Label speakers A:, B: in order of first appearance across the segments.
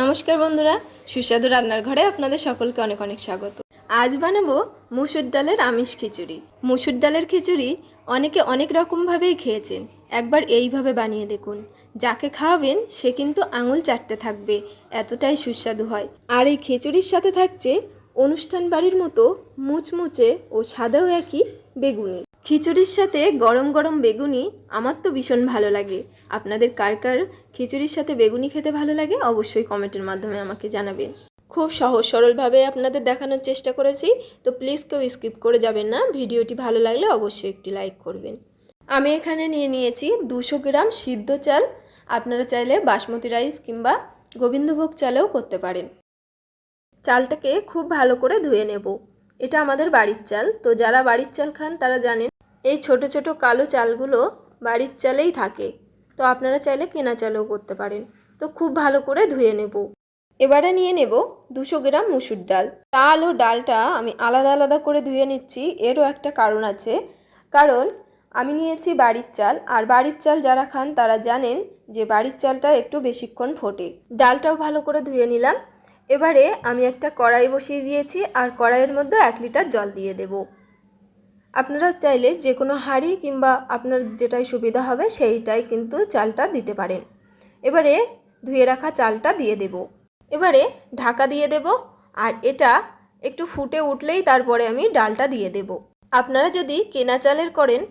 A: নমস্কার বন্ধুরা, সুস্বাদু রান্নার ঘরে আপনাদের সকলকে অনেক অনেক স্বাগত। আজ বানাবো মুসুর ডালের আমিষ খিচুড়ি। মুসুর ডালের খিচুড়ি অনেকে অনেক রকমভাবেই খেয়েছেন। একবার এইভাবে বানিয়ে দেখুন। যাকে খাওয়াবেন, সে কিন্তু আঙুল চাটতে থাকবে। এতটাই সুস্বাদু হয়। আর এই খিচুড়ির সাথে থাকছে অনুষ্ঠান বাড়ির মতো মুচমুচে ও সাদাও একই বেগুনি। খিচুড়ির সাথে গরম গরম বেগুনি আমার তো ভীষণ ভালো লাগে। আপনাদের কার কার খিচুড়ির সাথে বেগুনি খেতে ভালো লাগে অবশ্যই কমেন্টের মাধ্যমে আমাকে জানাবেন। খুব সহজ সরলভাবে আপনাদের দেখানোর চেষ্টা করেছি, তো প্লিজ কেউ স্কিপ করে যাবেন না। ভিডিওটি ভালো লাগলে অবশ্যই একটি লাইক করবেন। আমি এখানে নিয়ে নিয়েছি দুশো গ্রাম সিদ্ধ চাল। আপনারা চাইলে বাসমতি রাইস কিংবা গোবিন্দভোগ চালেও করতে পারেন। চালটাকে খুব ভালো করে ধুয়ে নেব। এটা আমাদের বাড়ির চাল, তো যারা বাড়ির চাল খান তারা জানেন, এই ছোট ছোট কালো চালগুলো বাড়ির চালেই থাকে। তো আপনারা চাইলে কেনা চালেও করতে পারেন। তো খুব ভালো করে ধুয়ে নেব। এবারে নিয়ে নেব দুশো গ্রাম মুসুর ডাল। চাল ও ডালটা আমি আলাদা আলাদা করে ধুয়ে নিচ্ছি, এরও একটা কারণ আছে। কারণ আমি নিয়েছি বাড়ির চাল, আর বাড়ির চাল যারা খান তারা জানেন যে বাড়ির চালটা একটু বেশিক্ষণ ফোটে। ডালটাও ভালো করে ধুয়ে নিলাম। এবারে আমি একটা কড়াই বসিয়ে দিয়েছি, আর কড়াইয়ের মধ্যে এক লিটার জল দিয়ে দেব। আপনারা চাইলে যে কোনো হাঁড়ি কিংবা আপনার যেটাই সুবিধা হবে সেইটাই কিন্তু চালটা দিতে পারেন। এবারে ধুয়ে রাখা চালটা দিয়ে দেব। এবারে ঢাকা দিয়ে দেব আর এটা একটু ফুটে উঠলেই তারপরে আমি ডালটা দিয়ে দেব। আপনারা যদি কেনা চালের করেন,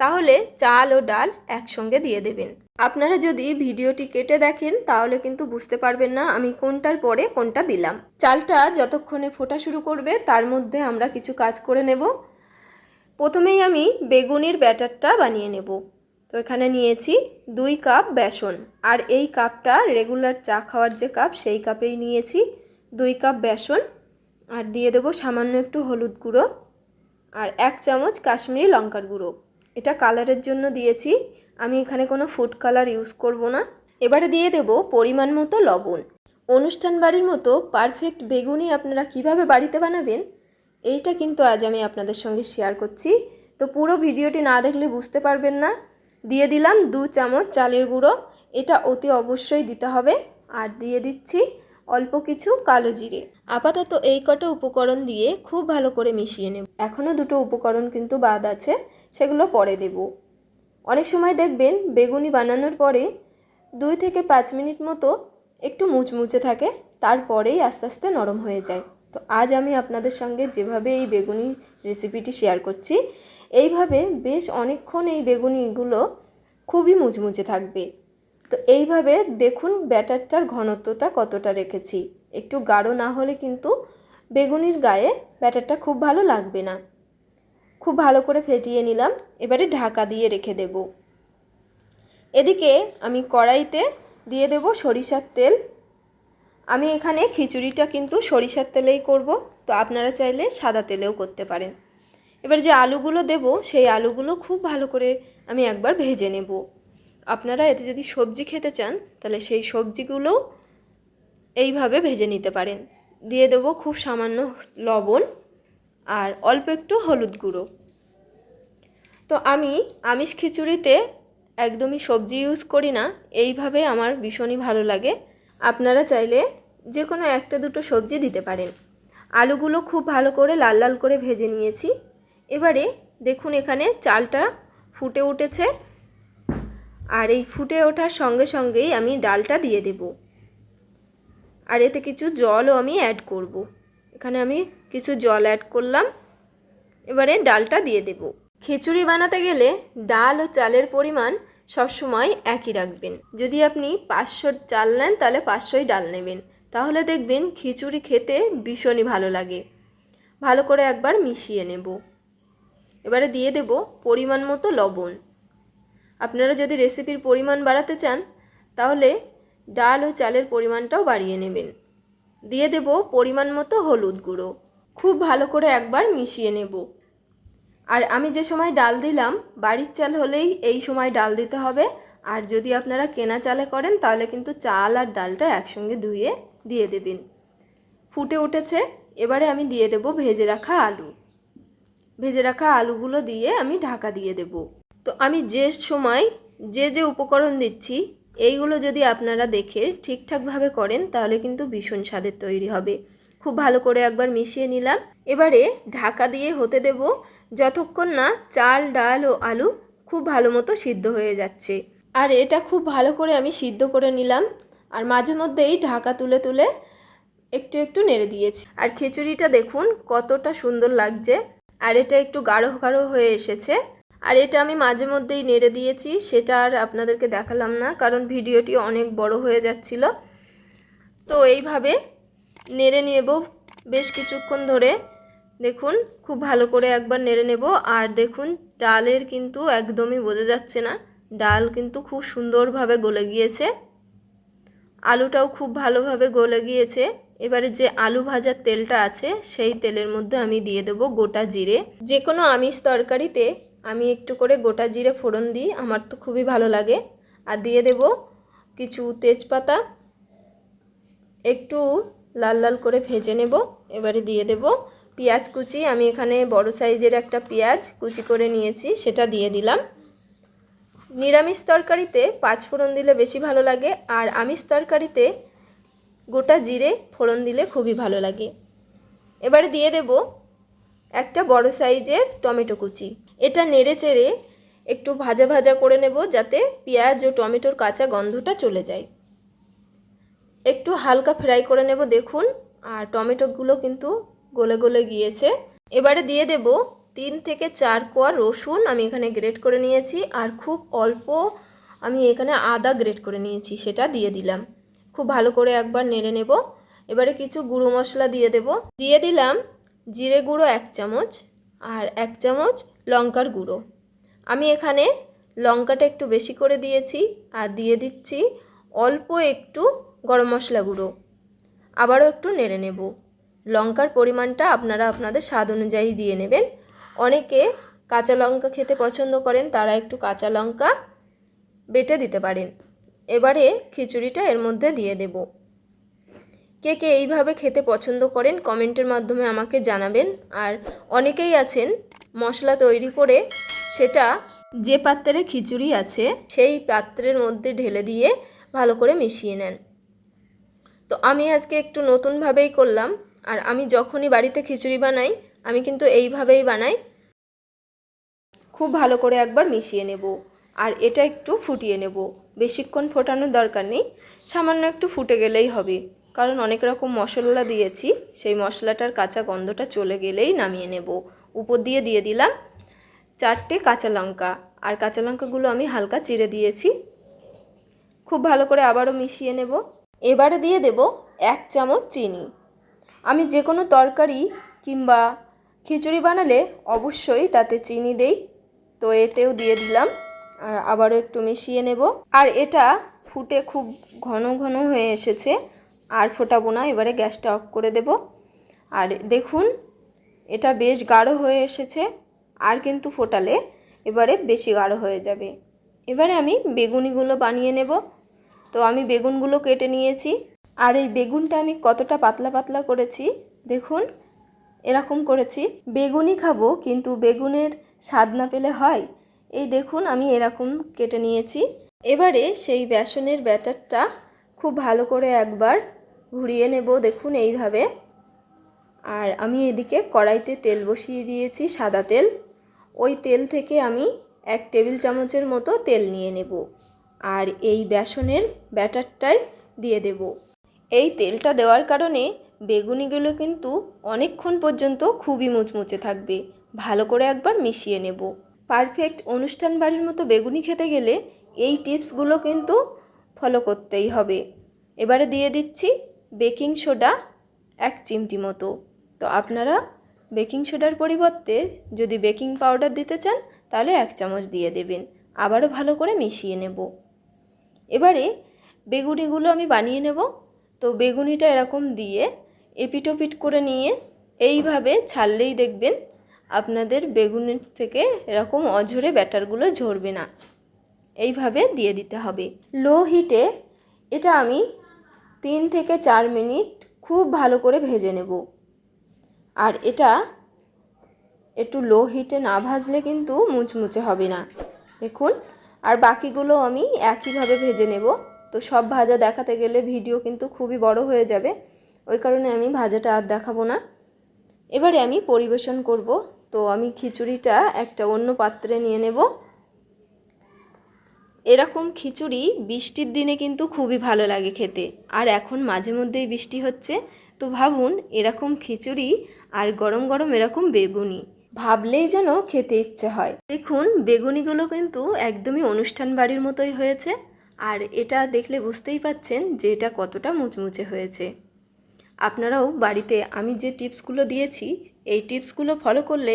A: তাহলে চাল ও ডাল একসঙ্গে দিয়ে দেবেন। আপনারা যদি ভিডিওটি কেটে দেখেন, তাহলে কিন্তু বুঝতে পারবেন না আমি কোনটার পরে কোনটা দিলাম। চালটা যতক্ষণে ফোটা শুরু করবে, তার মধ্যে আমরা কিছু কাজ করে নেব। প্রথমেই আমি বেগুনির ব্যাটারটা বানিয়ে নেব। তো এখানে নিয়েছি দুই কাপ বেসন। আর এই কাপটা রেগুলার চা খাওয়ার যে কাপ, সেই কাপেই নিয়েছি দুই কাপ বেসন। আর দিয়ে দেবো সামান্য একটু হলুদ গুঁড়ো আর এক চামচ কাশ্মীরি লঙ্কার গুঁড়ো। এটা কালারের জন্য দিয়েছি। আমি এখানে কোনো ফুড কালার ইউজ করব না। এবারে দিয়ে দেব পরিমাণ মতো লবণ। অনুষ্ঠান বাড়ির মতো পারফেক্ট বেগুনি আপনারা কীভাবে বাড়িতে বানাবেন এইটা কিন্তু আজ আমি আপনাদের সঙ্গে শেয়ার করছি। তো পুরো ভিডিওটি না দেখলে বুঝতে পারবেন না। দিয়ে দিলাম দু চামচ চালের গুঁড়ো। এটা অতি অবশ্যই দিতে হবে। আর দিয়ে দিচ্ছি অল্প কিছু কালো জিরে। আপাতত এই কটা উপকরণ দিয়ে খুব ভালো করে মিশিয়ে নেব। এখনও দুটো উপকরণ কিন্তু বাদ আছে, সেগুলো পরে দেব। অনেক সময় দেখবেন, বেগুনি বানানোর পরে দুই থেকে পাঁচ মিনিট মতো একটু মুচমুচে থাকে, তারপরেই আস্তে আস্তে নরম হয়ে যায়। তো আজ আমি আপনাদের সঙ্গে যেভাবে এই বেগুনি রেসিপিটি শেয়ার করছি, এইভাবে বেশ অনেকক্ষণ এই বেগুনিগুলো খুবই মুচমুচে থাকবে। তো এইভাবে দেখুন ব্যাটারটার ঘনত্বটা কতটা রেখেছি। একটু গাঢ় না হলে কিন্তু বেগুনির গায়ে ব্যাটারটা খুব ভালো লাগবে না। খুব ভালো করে ফেটিয়ে নিলাম, এবারে ঢাকা দিয়ে রেখে দেব। এদিকে আমি কড়াইতে দিয়ে দেব সরিষার তেল আমি এখানে খিচুড়িটা কিন্তু সরিষার তেলেই করব, তো আপনারা চাইলে সাদা তেলেও করতে পারেন। এবার যে আলুগুলো দেব, সেই আলুগুলো খুব ভালো করে আমি একবার ভেজে নেব। আপনারা এতে যদি সবজি খেতে চান, তাহলে সেই সবজিগুলো এইভাবে ভেজে নিতে পারেন। দিয়ে দেব খুব সামান্য লবণ আর অল্প একটু হলুদ গুঁড়ো। তো আমি আমিষ খিচুড়িতে একদমই সবজি ইউজ করি না, এইভাবে আমার ভীষণই ভালো লাগে। আপনারা চাইলে যে কোনো একটা দুটো সবজি দিতে পারেন। আলুগুলো খুব ভালো করে লাল লাল করে ভেজে নিয়েছি। এবারে দেখুন এখানে চালটা ফুটে উঠেছে। আর এই ফুটে ওঠার সঙ্গে সঙ্গেই আমি ডালটা দিয়ে দেব। আর এতে কিছু জলও আমি অ্যাড করব। এখানে আমি কিছু জল অ্যাড করলাম। এবারে ডালটা দিয়ে দেব। খিচুড়ি বানাতে গেলে ডাল ও চালের পরিমাণ সবসময় একই রাখবেন। যদি আপনি পাঁচশো চাল নেন, তাহলে পাঁচশোই ডাল নেবেন। তাহলে দেখবেন খিচুড়ি খেতে ভীষণই ভালো লাগে। ভালো করে একবার মিশিয়ে নেব। এবারে দিয়ে দেব পরিমাণ মতো লবণ। আপনারা যদি রেসিপির পরিমাণ বাড়াতে চান, তাহলে ডাল ও চালের পরিমাণটাও বাড়িয়ে নেবেন। দিয়ে দেব পরিমাণ মতো হলুদ গুঁড়ো। খুব ভালো করে একবার মিশিয়ে নেব। আর আমি যে সময় ডাল দিলাম, বাড়ির চাল হলেই এই সময় ডাল দিতে হবে। আর যদি আপনারা কেনা চালে করেন, তাহলে কিন্তু চাল আর ডালটা একসঙ্গে ধুয়ে দিয়ে দেবেন। ফুটে উঠেছে, এবারে আমি দিয়ে দেব ভেজে রাখা আলু। ভেজে রাখা আলুগুলো দিয়ে আমি ঢাকা দিয়ে দেব। তো আমি যে সময়, যে যে উপকরণ দিচ্ছি, এইগুলো যদি আপনারা দেখে ঠিকঠাকভাবে করেন, তাহলে কিন্তু ভীষণ স্বাদের তৈরি হবে। খুব ভালো করে একবার মিশিয়ে নিলাম। এবারে ঢাকা দিয়ে হতে দেব যতক্ষণ না চাল ডাল ও আলু খুব ভালো মতো সিদ্ধ হয়ে যাচ্ছে। আর এটা খুব ভালো করে আমি সিদ্ধ করে নিলাম। আর মাঝে মধ্যেই ঢাকা তুলে তুলে একটু একটু নেড়ে দিয়েছি। আর খিচুড়িটা দেখুন কতটা সুন্দর লাগছে। আর এটা একটু গাঢ় গাঢ় হয়ে এসেছে। আর এটা আমি মাঝে মধ্যেই নেড়ে দিয়েছি সেটা আর আপনাদেরকে দেখালাম না কারণ ভিডিওটি অনেক বড় হয়ে যাচ্ছিল। তো এইভাবে নেড়ে নেব বেশ কিছুক্ষণ ধরে। দেখুন, খুব ভালো করে একবার নেড়ে নেব। আর দেখুন, ডালের কিন্তু একদমই বোঝা যাচ্ছে না। ডাল কিন্তু খুব সুন্দরভাবে গলে গিয়েছে। আলুটাও খুব ভালোভাবে গলে গিয়েছে। এবারে যে আলু ভাজার তেলটা আছে, সেই তেলের মধ্যে আমি দিয়ে দেবো গোটা জিরে। যে কোনো আমিষ তরকারিতে আমি একটু করে গোটা জিরে ফোড়ন দিই, আমার তো খুবই ভালো লাগে। আর দিয়ে দেব কিছু তেজপাতা। একটু লাল লাল করে ভেজে নেব। এবারে দিয়ে দেব পেঁয়াজ কুচি, আমি এখানে বড় সাইজের একটা পেঁয়াজ কুচি করে নিয়েছি, সেটা দিয়ে দিলাম। নিরামিষ তরকারিতে পাঁচ ফোড়ন দিলে বেশি ভালো লাগে, আর আমিষ তরকারিতে গোটা জিরে ফোড়ন দিলে খুবই ভালো লাগে। এবারে দিয়ে দেব একটা বড় সাইজের টমেটো কুচি। এটা নেড়ে চেড়ে একটু ভাজা ভাজা করে নেব, যাতে পেঁয়াজ ও টমেটোর কাঁচা গন্ধটা চলে যায়। একটু হালকা ফ্রাই করে নেব, দেখুন, আর টমেটোগুলো কিন্তু গলে গলে গিয়েছে। এবারে দিয়ে দেব তিন থেকে চার কোয়া রসুন আমি এখানে গ্রেট করে নিয়েছি আর খুব অল্প আমি এখানে আদা গ্রেট করে নিয়েছি, সেটা দিয়ে দিলাম। খুব ভালো করে একবার নেড়ে নেব। এবারে কিছু গুঁড়ো মশলা দিয়ে দেব। দিয়ে দিলাম জিরে গুঁড়ো এক চামচ আর এক চামচ লঙ্কার গুঁড়ো। আমি এখানে লঙ্কাটা একটু বেশি করে দিয়েছি আর দিয়ে দিচ্ছি অল্প একটু গরম মশলা গুঁড়ো। আবারও একটু নেড়ে নেব। লঙ্কার পরিমাণটা আপনারা আপনাদের স্বাদ অনুযায়ী দিয়ে নেবেন। অনেকে কাঁচা লঙ্কা খেতে পছন্দ করেন, তারা একটু কাঁচা লঙ্কা বেটে দিতে পারেন। এবারে খিচুড়িটা এর মধ্যে দিয়ে দেব। কে কে এইভাবে খেতে পছন্দ করেন কমেন্টের মাধ্যমে আমাকে জানাবেন। আর অনেকেই আছেন মশলা তৈরি করে সেটা যে পাত্রে খিচুড়ি আছে, সেই পাত্রের মধ্যে ঢেলে দিয়ে ভালো করে মিশিয়ে নেন। তো আমি আজকে একটু নতুনভাবেই করলাম। আর আমি যখনই বাড়িতে খিচুড়ি বানাই, আমি কিন্তু এইভাবেই বানাই। খুব ভালো করে একবার মিশিয়ে নেব আর এটা একটু ফুটিয়ে নেব। বেশিক্ষণ ফোটানোর দরকার নেই, সামান্য একটু ফুটে গেলেই হবে। কারণ অনেক রকম মশলা দিয়েছি, সেই মশলাটার কাঁচা গন্ধটা চলে গেলেই নামিয়ে নেব। উপর দিয়ে দিয়ে দিলাম চারটে কাঁচা লঙ্কা। আর কাঁচা লঙ্কাগুলো আমি হালকা চিড়ে দিয়েছি। খুব ভালো করে আবারও মিশিয়ে নেব। এবারে দিয়ে দেব এক চামচ চিনি। আমি যে কোনো তরকারি কিংবা খিচুড়ি বানালে অবশ্যই তাতে চিনি দেই। তো এতেও দিয়ে দিলাম। আর আবারও একটু মিশিয়ে নেব। আর এটা ফুটে খুব ঘন ঘন হয়ে এসেছে। আর ফোটাবো না, এবারে গ্যাসটা অফ করে দেব। আর দেখুন, এটা বেশ গাঢ় হয়ে এসেছে। আর কিন্তু ফোটালে এবারে বেশি গাঢ় হয়ে যাবে। এবারে আমি বেগুনিগুলো বানিয়ে নেব। তো আমি বেগুনগুলো কেটে নিয়েছি। আর এই বেগুনটা আমি কতটা পাতলা পাতলা করেছি, দেখুন, এরকম করেছি। বেগুনই খাব, কিন্তু বেগুনের স্বাদ না পেলে হয়। এই দেখুন, আমি এরকম কেটে নিয়েছি। এবারে সেই বেসনের ব্যাটারটা খুব ভালো করে একবার ঘুরিয়ে নেব, দেখুন, এইভাবে। আর আমি এদিকে কড়াইতে তেল বসিয়ে দিয়েছি, সাদা তেল। ওই তেল থেকে আমি এক টেবিল চামচের মতো তেল নিয়ে নেব। আর এই বেসনের ব্যাটারটাই দিয়ে দেব। এই তেলটা দেওয়ার কারণে বেগুনিগুলো কিন্তু অনেকক্ষণ পর্যন্ত খুবই মুচমুচে থাকবে। ভালো করে একবার মিশিয়ে নেব। পারফেক্ট অনুষ্ঠান বাড়ির মতো বেগুনি খেতে গেলে এই টিপসগুলো কিন্তু ফলো করতেই হবে। এবারে দিয়ে দিচ্ছি বেকিং সোডা এক চিমটি মতো। তো আপনারা বেকিং সোডার পরিবর্তে যদি বেকিং পাউডার দিতে চান, তাহলে এক চামচ দিয়ে দেবেন। আবারও ভালো করে মিশিয়ে নেব। এবারে বেগুনিগুলো আমি বানিয়ে নেব। তো বেগুনিটা এরকম দিয়ে এপিটোপিট করে নিয়ে এইভাবে ছাড়লেই দেখবেন আপনাদের বেগুনের থেকে এরকম অঝরে ব্যাটারগুলো ঝরবে না। এইভাবে দিয়ে দিতে হবে। লো হিটে এটা আমি তিন থেকে চার মিনিট খুব ভালো করে ভেজে নেব। আর এটা একটু লো হিটে না ভাজলে কিন্তু মুচমুচে হবে না। দেখুন, আর বাকিগুলো আমি একইভাবে ভেজে নেব। তো সব ভাজা দেখাতে গেলে ভিডিও কিন্তু খুবই বড় হয়ে যাবে। ওই কারণে আমি ভাজাটা আর দেখাবো না। এবারে আমি পরিবেশন করব। তো আমি খিচুড়িটা একটা অন্য পাত্রে নিয়ে নেব। এরকম খিচুড়ি বৃষ্টির দিনে কিন্তু খুবই ভালো লাগে খেতে। আর এখন মাঝে মধ্যেই বৃষ্টি হচ্ছে। তো ভাবুন, এরকম খিচুড়ি আর গরম গরম এরকম বেগুনি। ভাবলেই যেন খেতে ইচ্ছে হয়। দেখুন, বেগুনিগুলো কিন্তু একদমই অনুষ্ঠান বাড়ির মতোই হয়েছে। আর এটা দেখলে বুঝতেই পাচ্ছেন যে এটা কতটা মুচমুচে হয়েছে। আপনারাও বাড়িতে আমি যে টিপসগুলো দিয়েছি, এই টিপসগুলো ফলো করলে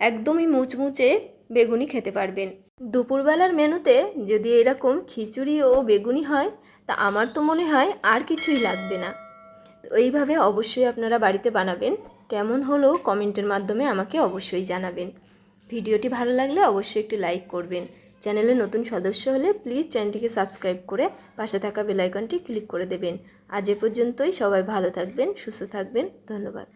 A: একদমই মুচমুচে বেগুনি খেতে পারবেন। দুপুরবেলার মেনুতে যদি এরকম খিচুড়ি ও বেগুনি হয়, তা আমার তো মনে হয় আর কিছুই লাগবে না। এইভাবে অবশ্যই আপনারা বাড়িতে বানাবেন। কেমন হলো কমেন্টের মাধ্যমে আমাকে অবশ্যই জানাবেন। ভিডিওটি ভালো লাগলে অবশ্যই একটি লাইক করবেন। চ্যানেলে নতুন সদস্য হলে প্লিজ চ্যানেলটিকে সাবস্ক্রাইব করে পাশে থাকা বেলাইকনটি ক্লিক করে দেবেন। আজ এ পর্যন্তই। সবাই ভালো থাকবেন, সুস্থ থাকবেন। ধন্যবাদ।